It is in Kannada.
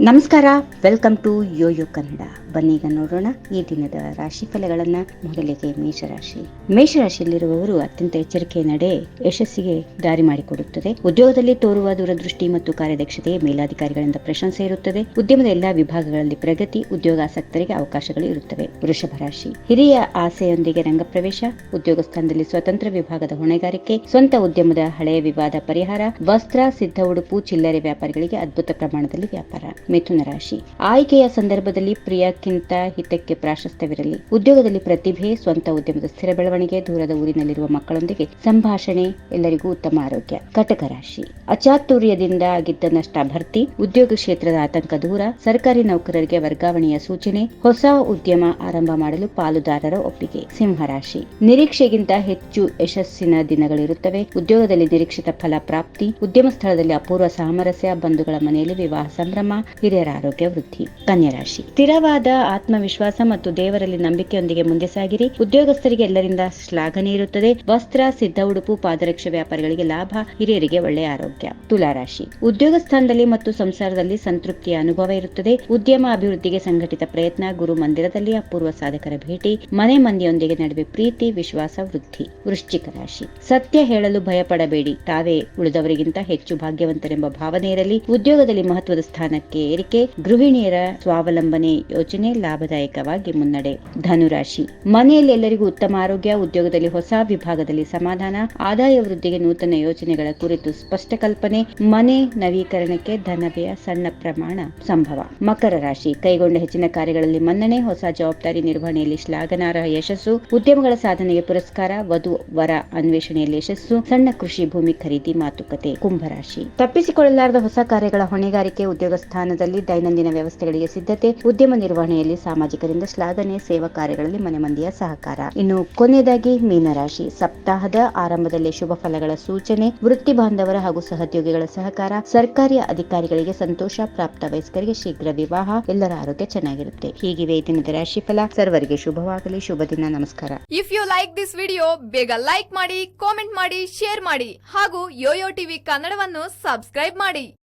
ನಮಸ್ಕಾರ ವೆಲ್ಕಮ್ ಟು ಯೋಯೋ ಕನ್ನಡ ಬನ್ನೀಗ ನೋಡೋಣ ಈ ದಿನದ ರಾಶಿ ಫಲಗಳನ್ನ. ಮೊದಲಿಗೆ ಮೇಷರಾಶಿ. ಮೇಷರಾಶಿಯಲ್ಲಿರುವವರು ಅತ್ಯಂತ ಎಚ್ಚರಿಕೆ ನಡೆ ಯಶಸ್ಸಿಗೆ ದಾರಿ ಮಾಡಿಕೊಡುತ್ತದೆ. ಉದ್ಯೋಗದಲ್ಲಿ ತೋರುವ ದೂರದೃಷ್ಟಿ ಮತ್ತು ಕಾರ್ಯದಕ್ಷತೆ ಮೇಲಾಧಿಕಾರಿಗಳಿಂದ ಪ್ರಶಂಸೆ ಇರುತ್ತದೆ. ಉದ್ಯಮದ ಎಲ್ಲಾ ವಿಭಾಗಗಳಲ್ಲಿ ಪ್ರಗತಿ, ಉದ್ಯೋಗಾಸಕ್ತರಿಗೆ ಅವಕಾಶಗಳು ಇರುತ್ತವೆ. ವೃಷಭ ರಾಶಿ. ಹಿರಿಯ ಆಸೆಯೊಂದಿಗೆ ರಂಗಪ್ರವೇಶ, ಉದ್ಯೋಗ ಸ್ಥಾನದಲ್ಲಿ ಸ್ವತಂತ್ರ ವಿಭಾಗದ ಹೊಣೆಗಾರಿಕೆ, ಸ್ವಂತ ಉದ್ಯಮದ ಹಳೆಯ ವಿವಾದ ಪರಿಹಾರ, ವಸ್ತ್ರ, ಸಿದ್ಧ ಉಡುಪು, ಚಿಲ್ಲರೆ ವ್ಯಾಪಾರಿಗಳಿಗೆ ಅದ್ಭುತ ಪ್ರಮಾಣದಲ್ಲಿ ವ್ಯಾಪಾರ. ಮಿಥುನ ರಾಶಿ. ಆಯ್ಕೆಯ ಸಂದರ್ಭದಲ್ಲಿ ಪ್ರಿಯಕ್ಕಿಂತ ಹಿತಕ್ಕೆ ಪ್ರಾಶಸ್ತ್ಯವಿರಲಿ. ಉದ್ಯೋಗದಲ್ಲಿ ಪ್ರತಿಭೆ, ಸ್ವಂತ ಉದ್ಯಮದ ಸ್ಥಿರ ಬೆಳವಣಿಗೆ, ದೂರದ ಊರಿನಲ್ಲಿರುವ ಮಕ್ಕಳೊಂದಿಗೆ ಸಂಭಾಷಣೆ, ಎಲ್ಲರಿಗೂ ಉತ್ತಮ ಆರೋಗ್ಯ. ಕಟಕ ರಾಶಿ. ಅಚಾತುರ್ಯದಿಂದ ಆಗಿದ್ದ ನಷ್ಟ ಭರ್ತಿ, ಉದ್ಯೋಗ ಕ್ಷೇತ್ರದ ಆತಂಕ ದೂರ, ಸರ್ಕಾರಿ ನೌಕರರಿಗೆ ವರ್ಗಾವಣೆಯ ಸೂಚನೆ, ಹೊಸ ಉದ್ಯಮ ಆರಂಭ ಮಾಡಲು ಪಾಲುದಾರರ ಒಪ್ಪಿಗೆ. ಸಿಂಹರಾಶಿ ನಿರೀಕ್ಷೆಗಿಂತ ಹೆಚ್ಚು ಯಶಸ್ಸಿನ ದಿನಗಳಿರುತ್ತವೆ. ಉದ್ಯೋಗದಲ್ಲಿ ನಿರೀಕ್ಷಿತ ಫಲ ಪ್ರಾಪ್ತಿ, ಉದ್ಯಮ ಸ್ಥಳದಲ್ಲಿ ಅಪೂರ್ವ ಸಾಮರಸ್ಯ, ಬಂಧುಗಳ ಮನೆಯಲ್ಲಿ ವಿವಾಹ ಸಂಭ್ರಮ ಹಿರಿಯರ ಆರೋಗ್ಯ ವೃದ್ಧಿ, ಕನ್ಯರಾಶಿ. ಸ್ಥಿರವಾದ ಆತ್ಮವಿಶ್ವಾಸ ಮತ್ತು ದೇವರಲ್ಲಿ ನಂಬಿಕೆಯೊಂದಿಗೆ ಮುಂದೆ ಸಾಗಿರಿ. ಉದ್ಯೋಗಸ್ಥರಿಗೆ ಎಲ್ಲರಿಂದ ಶ್ಲಾಘನೆ ಇರುತ್ತದೆ. ವಸ್ತ್ರ, ಸಿದ್ಧ ಉಡುಪು, ಪಾದರಕ್ಷೆ ವ್ಯಾಪಾರಿಗಳಿಗೆ ಲಾಭ, ಹಿರಿಯರಿಗೆ ಒಳ್ಳೆಯ ಆರೋಗ್ಯ. ತುಲಾರಾಶಿ. ಉದ್ಯೋಗ ಸ್ಥಾನದಲ್ಲಿ ಮತ್ತು ಸಂಸಾರದಲ್ಲಿ ಸಂತೃಪ್ತಿಯ ಅನುಭವ ಇರುತ್ತದೆ. ಉದ್ಯಮ ಅಭಿವೃದ್ಧಿಗೆ ಸಂಘಟಿತ ಪ್ರಯತ್ನ, ಗುರು ಮಂದಿರದಲ್ಲಿ ಅಪೂರ್ವ ಸಾಧಕರ ಭೇಟಿ, ಮನೆ ಮಂದಿಯೊಂದಿಗೆ ನಡುವೆ ಪ್ರೀತಿ, ವಿಶ್ವಾಸ, ವೃದ್ಧಿ. ವೃಶ್ಚಿಕ ರಾಶಿ. ಸತ್ಯ ಹೇಳಲು ಭಯಪಡಬೇಡಿ. ತಾವೇ ಉಳಿದವರಿಗಿಂತ ಹೆಚ್ಚು ಭಾಗ್ಯವಂತರೆಂಬ ಭಾವನೆ ಇರಲಿ. ಉದ್ಯೋಗದಲ್ಲಿ ಮಹತ್ವದ ಸ್ಥಾನಕ್ಕೆ ಏರಿಕೆ, ಗೃಹಿಣಿಯರ ಸ್ವಾವಲಂಬನೆ ಯೋಜನೆ ಲಾಭದಾಯಕವಾಗಿ ಮುನ್ನಡೆ. ಧನುರಾಶಿ. ಮನೆಯಲ್ಲಿ ಎಲ್ಲರಿಗೂ ಉತ್ತಮ ಆರೋಗ್ಯ, ಉದ್ಯೋಗದಲ್ಲಿ ಹೊಸ ವಿಭಾಗದಲ್ಲಿ ಸಮಾಧಾನ, ಆದಾಯ ವೃದ್ಧಿಗೆ ನೂತನ ಯೋಜನೆಗಳ ಕುರಿತು ಸ್ಪಷ್ಟ ಕಲ್ಪನೆ, ಮನೆ ನವೀಕರಣಕ್ಕೆ ಧನವ್ಯ ಸಣ್ಣ ಪ್ರಮಾಣ ಸಂಭವ. ಮಕರ ರಾಶಿ. ಕೈಗೊಂಡ ಹೆಚ್ಚಿನ ಕಾರ್ಯಗಳಲ್ಲಿ ಮನ್ನಣೆ, ಹೊಸ ಜವಾಬ್ದಾರಿ ನಿರ್ವಹಣೆಯಲ್ಲಿ ಶ್ಲಾಘನಾರ್ಹ ಯಶಸ್ಸು, ಉದ್ಯಮಗಳ ಸಾಧನೆಗೆ ಪುರಸ್ಕಾರ, ವಧು, ವರ ಅನ್ವೇಷಣೆಯಲ್ಲಿ ಯಶಸ್ಸು, ಸಣ್ಣ ಕೃಷಿ ಭೂಮಿ ಖರೀದಿ ಮಾತುಕತೆ. ಕುಂಭರಾಶಿ. ತಪ್ಪಿಸಿಕೊಳ್ಳಲಾರದ ಹೊಸ ಕಾರ್ಯಗಳ ಹೊಣೆಗಾರಿಕೆ, ಉದ್ಯೋಗ ಸ್ಥಾನದಲ್ಲಿ ದೈನಂದಿನ ವ್ಯವಸ್ಥೆಗಳಿಗೆ ಸಿದ್ಧತೆ, ಉದ್ಯಮ ನಿರ್ವಹಣೆಯಲ್ಲಿ ಸಾಮಾಜಿಕರಿಂದ ಶ್ಲಾಘನೆ, ಸೇವಾ ಕಾರ್ಯಗಳಲ್ಲಿ ಮನೆ ಮಂದಿಯ ಸಹಕಾರ. ಇನ್ನು ಕೊನೆಯದಾಗಿ ಮೀನರಾಶಿ. ಸಪ್ತಾಹದ ಆರಂಭದಲ್ಲಿ ಶುಭ ಫಲಗಳ ಸೂಚನೆ, ವೃತ್ತಿ ಬಾಂಧವರ ಹಾಗೂ ಸಹೋದ್ಯೋಗಿಗಳ ಸಹಕಾರ, ಸರ್ಕಾರಿ ಅಧಿಕಾರಿಗಳಿಗೆ ಸಂತೋಷ, ಪ್ರಾಪ್ತ ವಯಸ್ಕರಿಗೆ ಶೀಘ್ರ ವಿವಾಹ, ಎಲ್ಲರ ಆರೋಗ್ಯ ಚೆನ್ನಾಗಿರುತ್ತೆ. ಹೀಗಿವೆ ಈ ದಿನದ ರಾಶಿಫಲ. ಸರ್ವರಿಗೆ ಶುಭವಾಗಲಿ, ಶುಭ ದಿನ, ನಮಸ್ಕಾರ. If you like this video ಬೇಗ ಲೈಕ್ ಮಾಡಿ ಕಾಮೆಂಟ್ ಮಾಡಿ ಶೇರ್ ಮಾಡಿ ಹಾಗೂ ಯೋಯೋ ಟಿವಿ ಕನ್ನಡವನ್ನು ಸಬ್ಸ್ಕ್ರೈಬ್ ಮಾಡಿ.